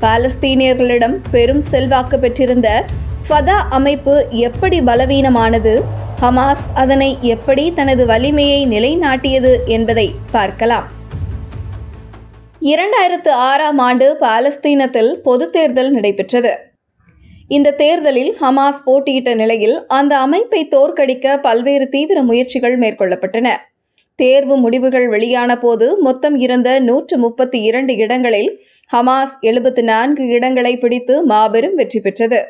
பாலஸ்தீனியர்களிடம் பெரும் செல்வாக்கு பெற்றிருந்த ஃபதா அமைப்பு எப்படி பலவீனமானது? ஹமாஸ் அதனை எப்படி தனது வலிமையை நிலைநாட்டியது என்பதை பார்க்கலாம். இரண்டாயிரத்து ஆறாம் ஆண்டு பாலஸ்தீனத்தில் பொதுத் தேர்தல் நடைபெற்றது. இந்த தேர்தலில் ஹமாஸ் போட்டியிட்ட நிலையில் அந்த அமைப்பை தோற்கடிக்க பல்வேறு தீவிர முயற்சிகள் மேற்கொள்ளப்பட்டன. தேர்வு முடிவுகள் வெளியான போது மொத்தம் இருந்த நூற்று முப்பத்தி இரண்டு இடங்களில் ஹமாஸ் எழுபத்து நான்கு இடங்களை பிடித்து மாபெரும் வெற்றி பெற்றது.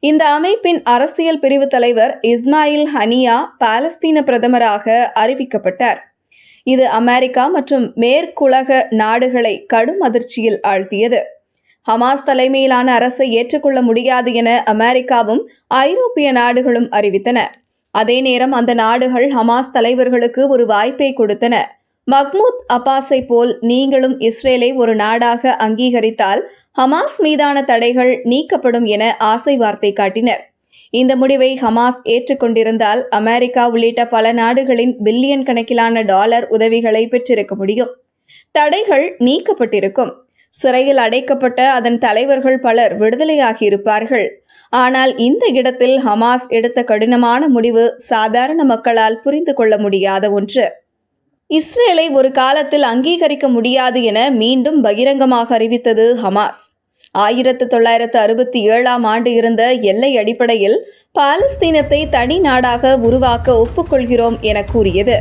இந்த அமைப்பின் அரசியல் பிரிவு தலைவர் இஸ்மாயில் ஹனியா பாலஸ்தீன பிரதமராக அறிவிக்கப்பட்டார். இது அமெரிக்கா மற்றும் மேற்குலக நாடுகளை கடும் அதிர்ச்சியில் ஆழ்த்தியது. ஹமாஸ் தலைமையிலான அரசை ஏற்றுக்கொள்ள முடியாது என அமெரிக்காவும் ஐரோப்பிய நாடுகளும் அறிவித்தன. அதே நேரம் அந்த நாடுகள் ஹமாஸ் தலைவர்களுக்கு ஒரு வாய்ப்பை கொடுத்தன. மஹ்மூத் அப்பாஸை போல் நீங்களும் இஸ்ரேலை ஒரு நாடாக அங்கீகரித்தால் ஹமாஸ் மீதான தடைகள் நீக்கப்படும் என ஆசை வார்த்தை காட்டினர். இந்த முடிவை ஹமாஸ் ஏற்றுக்கொண்டிருந்தால் அமெரிக்கா உள்ளிட்ட பல நாடுகளின் பில்லியன் கணக்கிலான டாலர் உதவிகளை பெற்றிருக்க முடியும். தடைகள் நீக்கப்பட்டிருக்கும். சிறையில் அடைக்கப்பட்ட அதன் தலைவர்கள் பலர் விடுதலையாகியிருப்பார்கள். ஆனால் இந்த இடத்தில் ஹமாஸ் எடுத்த கடினமான முடிவு சாதாரண மக்களால் புரிந்து கொள்ள முடியாத ஒன்று. இஸ்ரேலை ஒரு காலத்தில் அங்கீகரிக்க முடியாது என மீண்டும் பகிரங்கமாக அறிவித்தது ஹமாஸ். ஆயிரத்து தொள்ளாயிரத்து அறுபத்தி ஏழாம் ஆண்டு இருந்த எல்லை அடிப்படையில் பாலஸ்தீனத்தை தனி நாடாக உருவாக்க ஒப்புக்கொள்கிறோம் என கூறியது.